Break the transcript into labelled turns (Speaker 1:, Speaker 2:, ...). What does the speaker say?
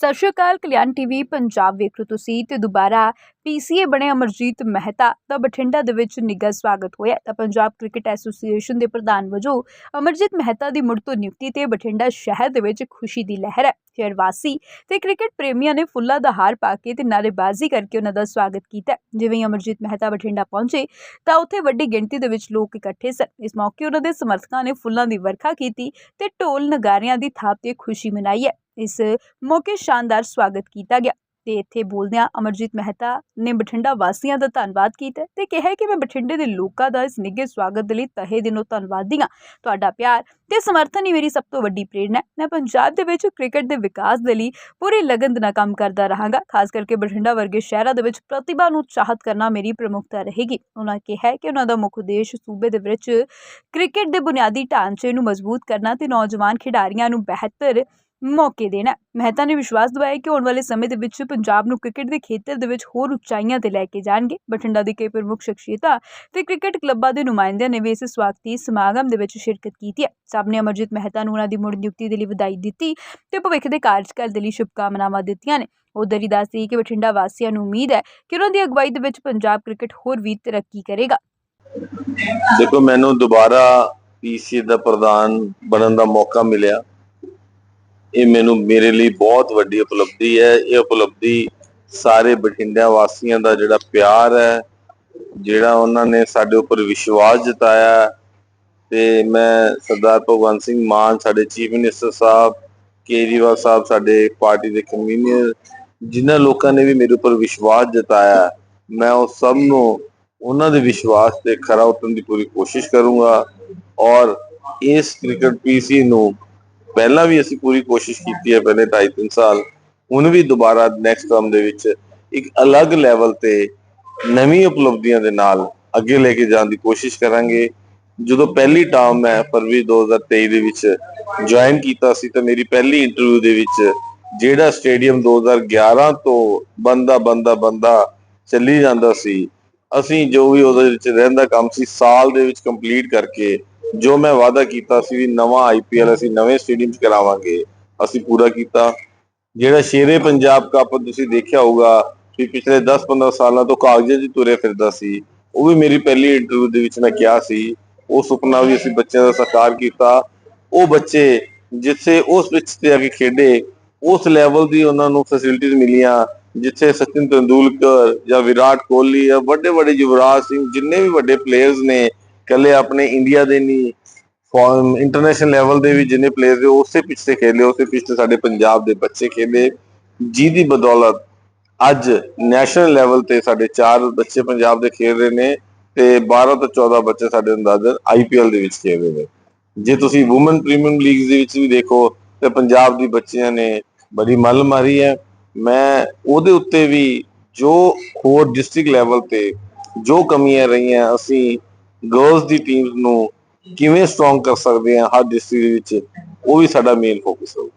Speaker 1: ਸਤਿ ਸ਼੍ਰੀ ਅਕਾਲ, ਕਲਿਆਣ ਟੀਵੀ, ਪੰਜਾਬ ਵੇਖ ਰਹੇ ਹੋ ਤੁਸੀਂ ਤੇ ਦੁਬਾਰਾ ਪੀਸੀਏ ਬਣੇ ਅਮਰਜੀਤ ਮਹਿਤਾ ਦਾ ਬਠਿੰਡਾ ਦੇ ਵਿੱਚ ਨਿੱਘਾ ਸਵਾਗਤ ਹੋਇਆ। ਤਾਂ ਪੰਜਾਬ ਕ੍ਰਿਕਟ ਐਸੋਸੀਏਸ਼ਨ ਦੇ ਪ੍ਰਧਾਨ ਵਜੋਂ ਅਮਰਜੀਤ ਮਹਿਤਾ ਦੀ ਮੁੜ ਤੋਂ ਨਿਯੁਕਤੀ ਤੇ ਬਠਿੰਡਾ ਸ਼ਹਿਰ ਦੇ ਵਿੱਚ ਖੁਸ਼ੀ ਦੀ ਲਹਿਰ ਹੈ। ਸ਼ਹਿਰ ਵਾਸੀ ਤੇ ਕ੍ਰਿਕਟ ਪ੍ਰੇਮੀਆਂ ਨੇ ਫੁੱਲਾਂ ਦਾ ਹਾਰ ਪਾ ਕੇ ਤੇ ਨਾਅਰੇਬਾਜ਼ੀ ਕਰਕੇ ਉਹਨਾਂ ਦਾ ਸਵਾਗਤ ਕੀਤਾ। ਜਿਵੇਂ ਅਮਰਜੀਤ ਮਹਿਤਾ ਬਠਿੰਡਾ ਪਹੁੰਚੇ ਤਾਂ ਉੱਥੇ ਵੱਡੀ ਗਿਣਤੀ ਦੇ ਵਿੱਚ ਲੋਕ ਇਕੱਠੇ ਸਨ। ਇਸ ਮੌਕੇ ਉਹਨਾਂ ਦੇ ਸਮਰਥਕਾਂ ਨੇ ਫੁੱਲਾਂ ਦੀ ਵਰਖਾ ਕੀਤੀ ਤੇ ਢੋਲ ਨਗਾਰਿਆਂ ਦੀ ਥਾਪ ਤੇ ਖੁਸ਼ੀ ਮਨਾਈ ਹੈ। ਇਸ ਮੌਕੇ ਸ਼ਾਨਦਾਰ ਸਵਾਗਤ ਕੀਤਾ ਗਿਆ ਤੇ ਇੱਥੇ ਬੋਲਦਿਆਂ ਅਮਰਜੀਤ ਮਹਿਤਾ ਨੇ ਬਠਿੰਡਾ ਵਾਸੀਆਂ ਦਾ ਧੰਨਵਾਦ ਕੀਤਾ ਤੇ ਕਿਹਾ ਕਿ ਮੈਂ ਬਠਿੰਡੇ ਦੇ ਲੋਕਾਂ ਦਾ ਇਸ ਨਿੱਘੇ ਸਵਾਗਤ ਦੇ ਲਈ ਤਹਿ ਦਿਲੋਂ ਧੰਨਵਾਦੀ ਹਾਂ। ਤੁਹਾਡਾ ਪਿਆਰ ਤੇ ਸਮਰਥਨ ਹੀ ਮੇਰੀ ਸਭ ਤੋਂ ਵੱਡੀ ਪ੍ਰੇਰਣਾ ਹੈ। ਮੈਂ ਪੰਜਾਬ ਦੇ ਵਿੱਚ ਕ੍ਰਿਕਟ ਦੇ ਵਿਕਾਸ ਦੇ ਲਈ ਪੂਰੀ ਲਗਨ ਨਾਲ ਕੰਮ ਕਰਦਾ ਰਹਾਂਗਾ। ਖਾਸ ਕਰਕੇ ਬਠਿੰਡਾ ਵਰਗੇ ਸ਼ਹਿਰਾਂ ਦੇ ਵਿੱਚ ਪ੍ਰਤਿਭਾ ਨੂੰ ਚਾਹਤ ਕਰਨਾ ਮੇਰੀ ਪ੍ਰਮੁੱਖਤਾ ਰਹੇਗੀ। ਉਹਨਾਂ ਕਿਹਾ ਕਿ ਉਹਨਾਂ ਦਾ ਮੁੱਖ ਉਦੇਸ਼ ਸੂਬੇ ਦੇ ਵਿੱਚ ਕ੍ਰਿਕਟ ਦੇ ਬੁਨਿਆਦੀ ਢਾਂਚੇ ਨੂੰ ਮਜ਼ਬੂਤ ਕਰਨਾ ਤੇ ਨੌਜਵਾਨ ਖਿਡਾਰੀਆਂ ਨੂੰ ਬਿਹਤਰ ਮੌਕੇ ਦੇਣਾ। ਹੈ। ਮਹਿਤਾ ਨੇ ਵਿਸ਼ਵਾਸ ਦਿਵਾਇਆ ਕਿ ਆਉਣ ਵਾਲੇ ਸਮੇਂ ਦੇ ਵਿੱਚ ਪੰਜਾਬ ਨੂੰ ਕ੍ਰਿਕਟ ਦੇ ਖੇਤਰ ਦੇ ਵਿੱਚ ਹੋਰ ਉਚਾਈਆਂ ਤੇ ਲੈ ਕੇ ਜਾਣਗੇ। ਬਠਿੰਡਾ ਦੇ ਕਈ ਪ੍ਰਮੁੱਖ ਸ਼ਖਸੀਅਤਾਂ ਤੇ ਕ੍ਰਿਕਟ ਕਲੱਬਾਂ ਦੇ ਨੁਮਾਇੰਦਿਆਂ ਨੇ ਵੀ ਇਸ ਸਵਾਗਤੀ ਸਮਾਗਮ ਦੇ ਵਿੱਚ ਸ਼ਿਰਕਤ ਕੀਤੀ ਹੈ। ਸਭ ਨੇ ਅਮਰਜੀਤ ਮਹਿਤਾ ਨੂੰ ਉਹਨਾਂ ਦੀ ਮੁੜ ਨਿਯੁਕਤੀ ਦੇ ਲਈ ਵਧਾਈ ਦਿੱਤੀ ਤੇ ਭਵਿੱਖ ਦੇ ਕਾਰਜਕਾਲ ਦੇ ਲਈ ਸ਼ੁਭਕਾਮਨਾਵਾਂ ਦਿੱਤੀਆਂ ਨੇ। ਉਧਰ ਹੀ ਦੱਸਦੀ ਕਿ ਬਠਿੰਡਾ ਵਾਸੀਆਂ ਨੂੰ ਉਮੀਦ ਹੈ ਕਿ ਉਹਨਾਂ ਦੀ ਅਗਵਾਈ ਦੇ ਵਿੱਚ ਪੰਜਾਬ ਕ੍ਰਿਕਟ ਹੋਰ ਵੀ ਤਰੱਕੀ ਕਰੇਗਾ।
Speaker 2: ਦੇਖੋ, ਮੈਨੂੰ ਦੁਬਾਰਾ ਪੀਸੀ ਦਾ ਪ੍ਰਧਾਨ ਬਣਨ ਦਾ ਮੌਕਾ ਮਿਲਿਆ। ਇਹ ਮੈਨੂੰ ਮੇਰੇ ਲਈ ਬਹੁਤ ਵੱਡੀ ਉਪਲਬਧੀ ਹੈ। ਇਹ ਉਪਲਬਧੀ ਸਾਰੇ ਬਠਿੰਡਾ ਵਾਸੀਆਂ ਦਾ ਜਿਹੜਾ ਪਿਆਰ ਹੈ ਜਿਹੜਾ ਉਹਨਾਂ ਨੇ ਸਾਡੇ ਉੱਪਰ ਵਿਸ਼ਵਾਸ ਜਤਾਇਆ। ਹੈ, ਤੇ ਮੈਂ ਸਰਦਾਰ ਭਗਵੰਤ ਸਿੰਘ ਮਾਨ ਸਾਡੇ ਚੀਫ ਮਿਨਿਸਟਰ ਸਾਹਿਬ ਕੇਜਰੀਵਾਲ ਸਾਹਿਬ ਸਾਡੇ ਪਾਰਟੀ ਦੇ ਕਨਵੀਨਰ ਜਿਨ੍ਹਾਂ ਲੋਕਾਂ ਨੇ ਵੀ ਮੇਰੇ ਉੱਪਰ ਵਿਸ਼ਵਾਸ ਜਤਾਇਆ ਮੈਂ ਉਹ ਸਭ ਨੂੰ ਉਹਨਾਂ ਦੇ ਵਿਸ਼ਵਾਸ ਤੇ ਖਰਾ ਉਤਰਨ ਦੀ ਪੂਰੀ ਕੋਸ਼ਿਸ਼ ਕਰੂੰਗਾ। ਔਰ ਇਸ ਕ੍ਰਿਕਟ ਪੀਸੀ ਨੂੰ ਪਹਿਲਾਂ ਵੀ ਅਸੀਂ ਪੂਰੀ ਕੋਸ਼ਿਸ਼ ਕੀਤੀ ਹੈ ਪਹਿਲੇ 2.5 ਸਾਲ, ਹੁਣ ਵੀ ਦੁਬਾਰਾ ਨੈਕਸਟ ਟਰਮ ਦੇ ਵਿੱਚ ਇੱਕ ਅਲੱਗ ਲੈਵਲ ਤੇ ਨਵੀਂ ਉਪਲਬਧੀਆਂ ਦੇ ਨਾਲ ਅੱਗੇ ਲੈ ਕੇ ਜਾਣ ਦੀ ਕੋਸ਼ਿਸ਼ ਕਰਾਂਗੇ। ਜਦੋਂ ਪਹਿਲੀ ਟਰਮ ਮੈਂ ਫਰਵਰੀ 2023 ਦੇ ਵਿੱਚ ਜੁਆਇਨ ਕੀਤਾ ਸੀ ਤਾਂ ਮੇਰੀ ਪਹਿਲੀ ਇੰਟਰਵਿਊ ਦੇ ਵਿੱਚ ਜਿਹੜਾ ਸਟੇਡੀਅਮ 2011 ਤੋਂ ਬੰਦਾ ਬੰਦਾ ਬੰਦਾ ਚੱਲੀ ਜਾਂਦਾ ਸੀ, ਅਸੀਂ ਜੋ ਵੀ ਉਹਦੇ ਵਿੱਚ ਰਹਿੰਦਾ ਕੰਮ ਸੀ, ਸਾਲ ਦੇ ਵਿੱਚ ਕੰਪਲੀਟ ਕਰਕੇ ਜੋ ਮੈਂ ਵਾਅਦਾ ਕੀਤਾ ਸੀ ਵੀ ਨਵਾਂ ਆਈਪੀਐਲ ਅਸੀਂ ਨਵੇਂ ਸਟੇਡੀਅਮ 'ਚ ਕਰਾਵਾਂਗੇ, ਅਸੀਂ ਪੂਰਾ ਕੀਤਾ। ਜਿਹੜਾ ਸ਼ੇਰੇ ਪੰਜਾਬ ਕੱਪ ਤੁਸੀਂ ਦੇਖਿਆ ਹੋਊਗਾ ਵੀ ਪਿਛਲੇ 10-15 ਸਾਲਾਂ ਤੋਂ ਕਾਗਜ਼ਾਂ 'ਚ ਤੁਰੇ ਫਿਰਦਾ ਸੀ, ਉਹ ਵੀ ਮੇਰੀ ਪਹਿਲੀ ਇੰਟਰਵਿਊ ਦੇ ਵਿੱਚ ਮੈਂ ਕਿਹਾ ਸੀ, ਉਹ ਸੁਪਨਾ ਵੀ ਅਸੀਂ ਬੱਚਿਆਂ ਦਾ ਸਾਕਾਰ ਕੀਤਾ। ਉਹ ਬੱਚੇ ਜਿੱਥੇ ਉਸ ਵਿੱਚ ਤੇ ਆ ਕੇ ਖੇਡੇ, ਉਸ ਲੈਵਲ ਦੀ ਉਹਨਾਂ ਨੂੰ ਫੈਸਿਲਿਟੀਆਂ ਮਿਲੀਆਂ, ਜਿੱਥੇ ਸਚਿਨ ਤੰਦੂਲਕਰ ਜਾਂ ਵਿਰਾਟ ਕੋਹਲੀ ਜਾਂ ਵੱਡੇ ਵੱਡੇ ਯੁਵਰਾਜ ਸਿੰਘ, ਜਿੰਨੇ ਵੀ ਵੱਡੇ ਪਲੇਅਰਸ ਨੇ ਕੱਲੇ ਆਪਣੇ ਇੰਡੀਆ ਦੇ ਨਹੀਂ ਫੋਰਨ ਇੰਟਰਨੈਸ਼ਨਲ ਲੈਵਲ ਦੇ ਵੀ ਜਿੰਨੇ ਪਲੇਅਰ ਨੇ, ਉਸੇ ਪਿੱਛੇ ਤੇ ਖੇਲੇ, ਉਸੇ ਪਿੱਛੇ ਸਾਡੇ ਪੰਜਾਬ ਦੇ ਬੱਚੇ ਖੇਲੇ। ਜਿਹਦੀ ਬਦੌਲਤ ਅੱਜ ਨੈਸ਼ਨਲ ਲੈਵਲ ਤੇ ਸਾਡੇ ਚਾਰ ਬੱਚੇ ਪੰਜਾਬ ਦੇ ਖੇਡ ਰਹੇ ਨੇ ਤੇ 12 ਤੋਂ 14 ਬੱਚੇ ਸਾਡੇ ਅੰਦਾਜ਼ਨ ਆਈਪੀਐਲ ਦੇ ਵਿੱਚ ਖੇਡ ਰਹੇ ਨੇ। ਜੇ ਤੁਸੀਂ ਔਮਨ ਪ੍ਰੀਮੀਅਮ ਲੀਗ ਦੇ ਵਿੱਚ ਵੀ ਦੇਖੋ, ਤੇ ਪੰਜਾਬ ਦੀ ਬੱਚੀਆਂ ਨੇ ਬੜੀ ਮੱਲ ਮਾਰੀ ਹੈ। ਮੈਂ ਉਹਦੇ ਉੱਤੇ ਵੀ ਜੋ ਹੋਰ ਡਿਸਟ੍ਰਿਕਟ ਲੈਵਲ ਤੇ ਜੋ ਕਮੀਆਂ ਰਹੀਆਂ, ਅਸੀਂ ਗਰਲਸ ਦੀ ਟੀਮ ਨੂੰ ਕਿਵੇਂ ਸਟਰੋਂਗ ਕਰ ਸਕਦੇ ਹਾਂ ਹਰ ਡਿਸਟ੍ਰਿਕਟ ਵਿੱਚ, ਉਹ ਵੀ ਸਾਡਾ ਮੇਨ ਫੋਕਸ ਹੋਊਗਾ